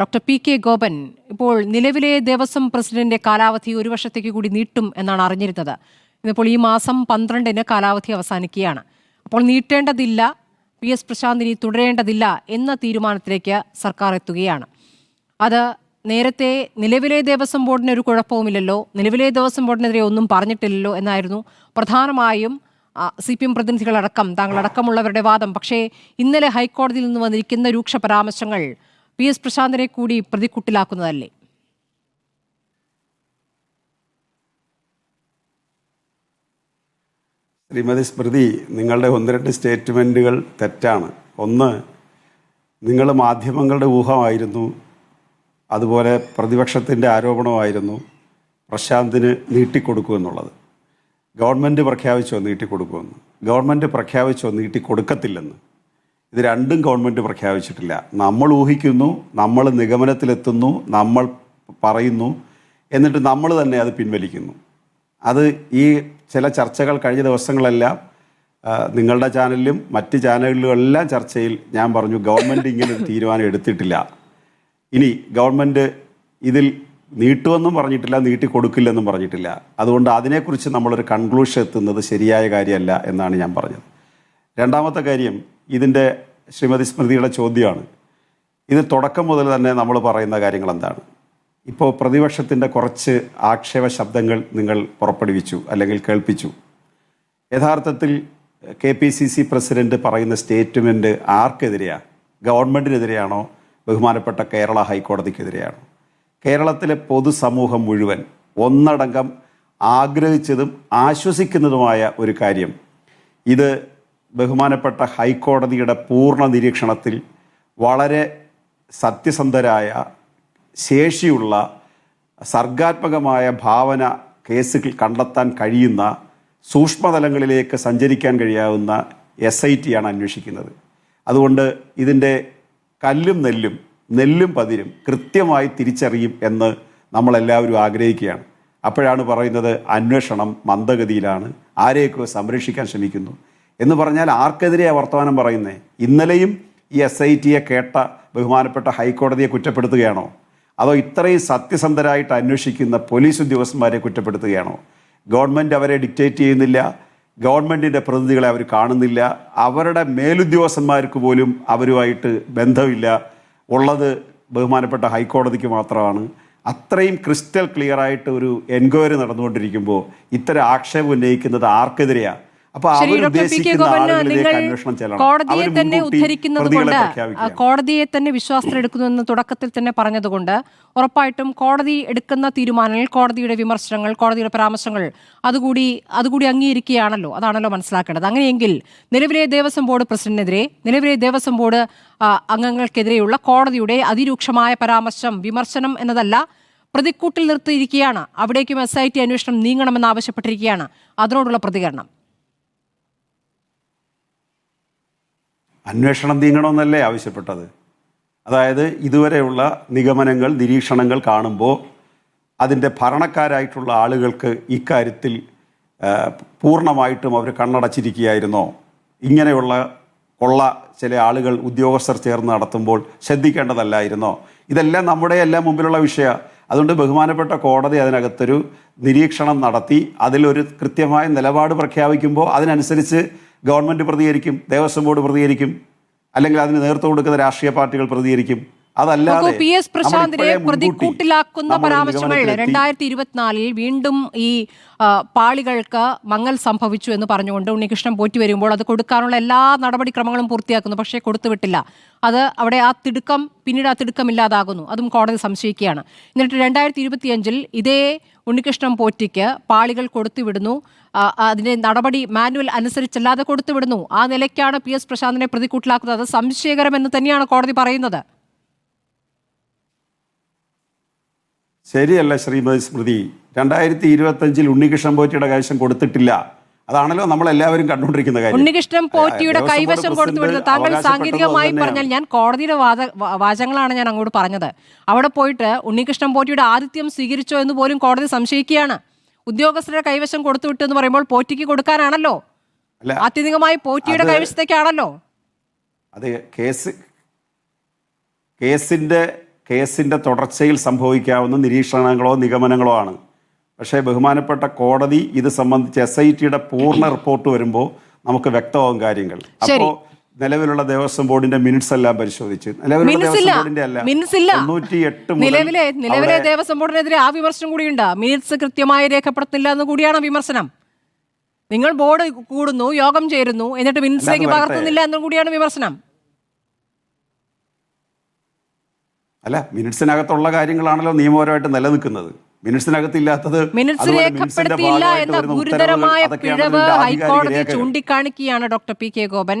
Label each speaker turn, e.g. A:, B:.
A: Doctor P K Gopan ഇപ്പോൾ നിലവിലെ ദേവസ്വം പ്രസിഡന്റിന്റെ കാലാവധി ഒരു വർഷത്തേക്ക് കൂടി നീട്ടും എന്നാണ് അറിഞ്ഞിരുന്നത്. ഇന്നിപ്പോൾ ഈ മാസം പന്ത്രണ്ടിന് കാലാവധി അവസാനിക്കുകയാണ്. അപ്പോൾ നീട്ടേണ്ടതില്ല പി എസ് പ്രശാന്തിനി തുടരേണ്ടതില്ല എന്ന തീരുമാനത്തിലേക്ക് സർക്കാർ എത്തുകയാണ്. അത് നേരത്തെ നിലവിലെ ദേവസ്വം ബോർഡിന് ഒരു കുഴപ്പവുമില്ലല്ലോ നിലവിലെ ദേവസ്വം ബോർഡിനെതിരെ ഒന്നും പറഞ്ഞിട്ടില്ലല്ലോ എന്നായിരുന്നു പ്രധാനമായും സി പി എം പ്രതിനിധികളടക്കം താങ്കളടക്കമുള്ളവരുടെ വാദം. പക്ഷേ ഇന്നലെ ഹൈക്കോടതിയിൽ നിന്ന് വന്നിരിക്കുന്ന രൂക്ഷ പരാമർശങ്ങൾ പി എസ് പ്രശാന്തിനെ കൂടി പ്രതിക്കുട്ടിലാക്കുന്നതല്ലേ?
B: ശ്രീമതി സ്മൃതി നിങ്ങളുടെ ഒന്ന് രണ്ട് സ്റ്റേറ്റ്മെന്റുകൾ തെറ്റാണ്. ഒന്ന് നിങ്ങൾ മാധ്യമങ്ങളുടെ ഊഹമായിരുന്നു. അതുപോലെ പ്രതിപക്ഷത്തിന്റെ ആരോപണമായിരുന്നു പ്രശാന്തിന് നീട്ടിക്കൊടുക്കുമെന്നുള്ളത് ഗവൺമെന്റ് പ്രഖ്യാപിച്ചോ നീട്ടിക്കൊടുക്കുമെന്ന്. ഗവൺമെന്റ് പ്രഖ്യാപിച്ചോ നീട്ടിക്കൊടുക്കത്തില്ലെന്ന്. ഇത് രണ്ടും ഗവൺമെന്റ് പ്രഖ്യാപിച്ചിട്ടില്ല. നമ്മൾ ഊഹിക്കുന്നു നമ്മൾ നിഗമനത്തിലെത്തുന്നു നമ്മൾ പറയുന്നു എന്നിട്ട് നമ്മൾ തന്നെ അത് പിൻവലിക്കുന്നു. അത് ഈ ചില ചർച്ചകൾ കഴിഞ്ഞ ദിവസങ്ങളെല്ലാം നിങ്ങളുടെ ചാനലിലും മറ്റ് ചാനലുകളിലെല്ലാം ചർച്ചയിൽ ഞാൻ പറഞ്ഞു ഗവൺമെന്റ് ഇങ്ങനെ ഒരു തീരുമാനം എടുത്തിട്ടില്ല. ഇനി ഗവൺമെന്റ് ഇതിൽ നീട്ടുമെന്നും പറഞ്ഞിട്ടില്ല നീട്ടി കൊടുക്കില്ലെന്നും പറഞ്ഞിട്ടില്ല. അതുകൊണ്ട് അതിനെക്കുറിച്ച് നമ്മളൊരു കൺക്ലൂഷൻ എത്തുന്നത് ശരിയായ കാര്യമല്ല എന്നാണ് ഞാൻ പറഞ്ഞത്. രണ്ടാമത്തെ കാര്യം ഇതിന്റെ ശ്രീമതി സ്മൃതിയുടെ ചോദ്യമാണ്. ഇത് തുടക്കം മുതൽ തന്നെ നമ്മൾ പറയുന്ന കാര്യങ്ങൾ എന്താണ്? ഇപ്പോൾ പ്രതിപക്ഷത്തിന്റെ കുറച്ച് ആക്ഷേപ ശബ്ദങ്ങൾ നിങ്ങൾ പുറപ്പെടുവിച്ചു അല്ലെങ്കിൽ കേൾപ്പിച്ചു. യഥാർത്ഥത്തിൽ K P C C president പറയുന്ന സ്റ്റേറ്റ്മെന്റ് ആർക്കെതിരെയാണ് ഗവൺമെന്റിനെതിരെയാണോ ബഹുമാനപ്പെട്ട കേരള ഹൈക്കോടതിക്കെതിരെയാണോ? കേരളത്തിലെ പൊതുസമൂഹം മുഴുവൻ ഒന്നടങ്കം ആഗ്രഹിച്ചതും ആശ്വസിക്കുന്നതുമായ ഒരു കാര്യം. ഇത് ബഹുമാനപ്പെട്ട ഹൈക്കോടതിയുടെ പൂർണ നിരീക്ഷണത്തിൽ വളരെ സത്യസന്ധരായ ശേഷിയുള്ള സർഗാത്മകമായ ഭാവന കേസുകൾ കണ്ടെത്താൻ കഴിയുന്ന സൂക്ഷ്മതലങ്ങളിലേക്ക് സഞ്ചരിക്കാൻ കഴിയാവുന്ന എസ് ഐ ടി ആണ് അന്വേഷിക്കുന്നത്. അതുകൊണ്ട് ഇതിന്റെ കല്ലും നെല്ലും നെല്ലും പതിരും കൃത്യമായി തിരിച്ചറിയും എന്ന് നമ്മളെല്ലാവരും ആഗ്രഹിക്കുകയാണ്. അപ്പോഴാണ് പറയുന്നത് അന്വേഷണം മന്ദഗതിയിലാണ്. ആരെയൊക്കെ സംരക്ഷിക്കാൻ ശ്രമിക്കുന്നു? എന്ന് പറഞ്ഞാൽ ആർക്കെതിരെയാണ് വർത്തമാനം പറയുന്നത് ഇന്നലെയും ഈ എസ് ഐ ടിയെ കേട്ട ബഹുമാനപ്പെട്ട ഹൈക്കോടതിയെ കുറ്റപ്പെടുത്തുകയാണോ? അതോ ഇത്രയും സത്യസന്ധരായിട്ട് അന്വേഷിക്കുന്ന പോലീസ് ഉദ്യോഗസ്ഥന്മാരെ കുറ്റപ്പെടുത്തുകയാണോ? ഗവൺമെന്റ് അവരെ ഡിക്റ്റേറ്റ് ചെയ്യുന്നില്ല. ഗവൺമെന്റിന്റെ പ്രതിനിധികളെ അവർ കാണുന്നില്ല. അവരുടെ മേലുദ്യോഗസ്ഥന്മാർക്ക് പോലും അവരുമായിട്ട് ബന്ധമില്ല. ഉള്ളത് ബഹുമാനപ്പെട്ട ഹൈക്കോടതിക്ക് മാത്രമാണ്. അത്രയും ക്രിസ്റ്റൽ ക്ലിയറായിട്ട് ഒരു എൻക്വയറി നടന്നുകൊണ്ടിരിക്കുമ്പോൾ ഇത്തരം ആക്ഷേപം ഉന്നയിക്കുന്നത് ആർക്കെതിരെയാണ്
A: ശരി ഡോക്ടർ പി കെ നിങ്ങൾ കോടതിയെ തന്നെ ഉദ്ധരിക്കുന്നത് കൊണ്ട് കോടതിയെ തന്നെ വിശ്വാസത്തിലെടുക്കുന്നു എന്ന് തുടക്കത്തിൽ തന്നെ പറഞ്ഞതുകൊണ്ട് ഉറപ്പായിട്ടും കോടതി എടുക്കുന്ന തീരുമാനങ്ങൾ കോടതിയുടെ വിമർശനങ്ങൾ കോടതിയുടെ പരാമർശങ്ങൾ അതുകൂടി അതുകൂടി അംഗീകരിക്കുകയാണല്ലോ. അതാണല്ലോ മനസ്സിലാക്കേണ്ടത്. അങ്ങനെയെങ്കിൽ നിലവിലെ ദേവസ്വം ബോർഡ് പ്രസിഡന്റിനെതിരെ നിലവിലെ ദേവസ്വം ബോർഡ് അംഗങ്ങൾക്കെതിരെയുള്ള കോടതിയുടെ അതിരൂക്ഷമായ പരാമർശം വിമർശനം എന്നതല്ല പ്രതിക്കൂട്ടിൽ നിർത്തിയിരിക്കുകയാണ്. അവിടേക്കും എസ് ഐ ടി അന്വേഷണം നീങ്ങണമെന്ന് ആവശ്യപ്പെട്ടിരിക്കുകയാണ്. അതിനോടുള്ള പ്രതികരണം.
B: അന്വേഷണം നീങ്ങണമെന്നല്ലേ ആവശ്യപ്പെട്ടത്. അതായത് ഇതുവരെയുള്ള നിഗമനങ്ങൾ നിരീക്ഷണങ്ങൾ കാണുമ്പോൾ അതിന്റെ ഭരണക്കാരായിട്ടുള്ള ആളുകൾക്ക് ഇക്കാര്യത്തിൽ പൂർണമായിട്ടും അവർ കണ്ണടച്ചിരിക്കുകയായിരുന്നോ? ഇങ്ങനെയുള്ള കൊള്ള ചില ആളുകൾ ഉദ്യോഗസ്ഥർ ചേർന്ന് നടത്തുമ്പോൾ ശ്രദ്ധിക്കേണ്ടതല്ലായിരുന്നോ? ഇതെല്ലാം നമ്മുടെ എല്ലാം മുമ്പിലുള്ള വിഷയമാണ് അതുകൊണ്ട് ബഹുമാനപ്പെട്ട കോടതി അതിനകത്തൊരു നിരീക്ഷണം നടത്തി അതിലൊരു കൃത്യമായ നിലപാട് പ്രഖ്യാപിക്കുമ്പോൾ അതിനനുസരിച്ച് ഗവൺമെന്റ് പ്രതികരിക്കും ദേവസ്വം ബോർഡ് പ്രതികരിക്കും അല്ലെങ്കിൽ അതിന് നേതൃത്വം കൊടുക്കുന്ന രാഷ്ട്രീയ പാർട്ടികൾ പ്രതികരിക്കും. അതല്ലാതെ
A: പി എസ് പ്രശാന്തിനെ പ്രതിക്കൂട്ടിലാക്കുന്ന പരാമർശങ്ങൾ രണ്ടായിരത്തി ഇരുപത്തിനാലിൽ വീണ്ടും ഈ പാളികൾക്ക് മങ്ങൽ സംഭവിച്ചു എന്ന് പറഞ്ഞുകൊണ്ട് ഉണ്ണികൃഷ്ണൻ പോറ്റി വരുമ്പോൾ അത് കൊടുക്കാനുള്ള എല്ലാ നടപടിക്രമങ്ങളും പൂർത്തിയാക്കുന്നു പക്ഷേ കൊടുത്തുവിട്ടില്ല. അത് അവിടെ ആ തിടുക്കം പിന്നീട് ആ തിടുക്കം ഇല്ലാതാകുന്നു. അതും കോടതി സംശയിക്കുകയാണ്. എന്നിട്ട് രണ്ടായിരത്തി ഇരുപത്തിയഞ്ചിൽ ഇതേ ഉണ്ണികൃഷ്ണൻ പോറ്റിക്ക് പാളികൾ കൊടുത്തുവിടുന്നു. അതിന്റെ നടപടി മാനുവൽ അനുസരിച്ചല്ലാതെ കൊടുത്തുവിടുന്നു ആ നിലയ്ക്കാണ് പി എസ് പ്രശാന്തിനെ പ്രതിക്കൂട്ടിലാക്കുന്നത്. അത് സംശയകരമെന്ന് തന്നെയാണ് കോടതി പറയുന്നത്.
B: ശരിയല്ല ശ്രീമതി സ്മൃതി. രണ്ടായിരത്തി ഇരുപത്തഞ്ചിൽ ഉണ്ണികൃഷ്ണൻ പോറ്റിയുടെ കൈവശം കൊടുത്തിട്ടില്ല. അതാണല്ലോ നമ്മൾ എല്ലാവരും കണ്ടുകൊണ്ടിരിക്കുന്ന കാര്യം.
A: ഉണ്ണികൃഷ്ണൻ പോറ്റിയുടെ കൈവശം കൊടുത്തു വിടുന്നത്
B: പ്രസിഡന്റ്
A: താങ്കൾ സാങ്കേതികമായി പറഞ്ഞാൽ ഞാൻ കോടതിയുടെ വാദ വാചങ്ങളാണ് ഞാൻ അങ്ങോട്ട് പറഞ്ഞത്. അവിടെ പോയിട്ട് ഉണ്ണികൃഷ്ണൻ പോറ്റിയുടെ ആതിഥ്യം സ്വീകരിച്ചോ എന്ന് പോലും കോടതി സംശയിക്കുകയാണ്. ഉദ്യോഗസ്ഥരുടെ കൈവശം കൊടുത്തു വിട്ടു എന്ന് പറയുമ്പോൾ പോറ്റിക്ക് കൊടുക്കാനാണല്ലോ. ആത്യന്തികമായി പോറ്റിയുടെ കൈവശത്തേക്കാണല്ലോ.
B: അത് കേസ് കേസിന്റെ കേസിന്റെ തുടർച്ചയിൽ സംഭവിക്കാവുന്ന നിരീക്ഷണങ്ങളോ നിഗമനങ്ങളോ ആണ്. പക്ഷേ ബഹുമാനപ്പെട്ട കോടതി ഇത് സംബന്ധിച്ച് എസ് ഐ ടിയുടെ പൂർണ റിപ്പോർട്ട് വരുമ്പോൾ നമുക്ക് വ്യക്തമാകും കാര്യങ്ങൾ. അപ്പോൾ നിലവിലുള്ള ദേവസ്വം ബോർഡിന്റെ മിനിറ്റ്സ് എല്ലാം പരിശോധിച്ച്. നിലവിലുള്ള ദേവസ്വം ബോർഡിന്റെ അല്ല. തൊണ്ണൂറ്റിയെട്ട് മുതൽ
A: നിലവിലെ നിലവിലെ ദേവസ്വം ബോർഡിനെതിരെ ആ വിമർശനം കൂടിയുണ്ട്. മിനിറ്റ്സ് കൃത്യമായി രേഖപ്പെടുത്തില്ല എന്ന് കൂടിയാണ് വിമർശനം. നിങ്ങൾ ബോർഡ് കൂടുന്നു യോഗം ചേരുന്നു എന്നിട്ട് മിനിറ്റ്സിലേക്ക് പകർത്തുന്നില്ല എന്നും കൂടിയാണ് വിമർശനം.
B: അല്ല മിനിറ്റ്സിനകത്തുള്ള കാര്യങ്ങളാണല്ലോ നിയമപരമായിട്ട് നിലനിൽക്കുന്നത്. മിനിറ്റ്സിനകത്തില്ലാത്തത്
A: മിനിറ്റ്സ് രേഖപ്പെടുത്തിയില്ല എന്ന ഗുരുതരമായ പിഴവ് ഹൈക്കോടതി. ചൂണ്ടിക്കാണിക്കുകയാണ് doctor P K Gopan.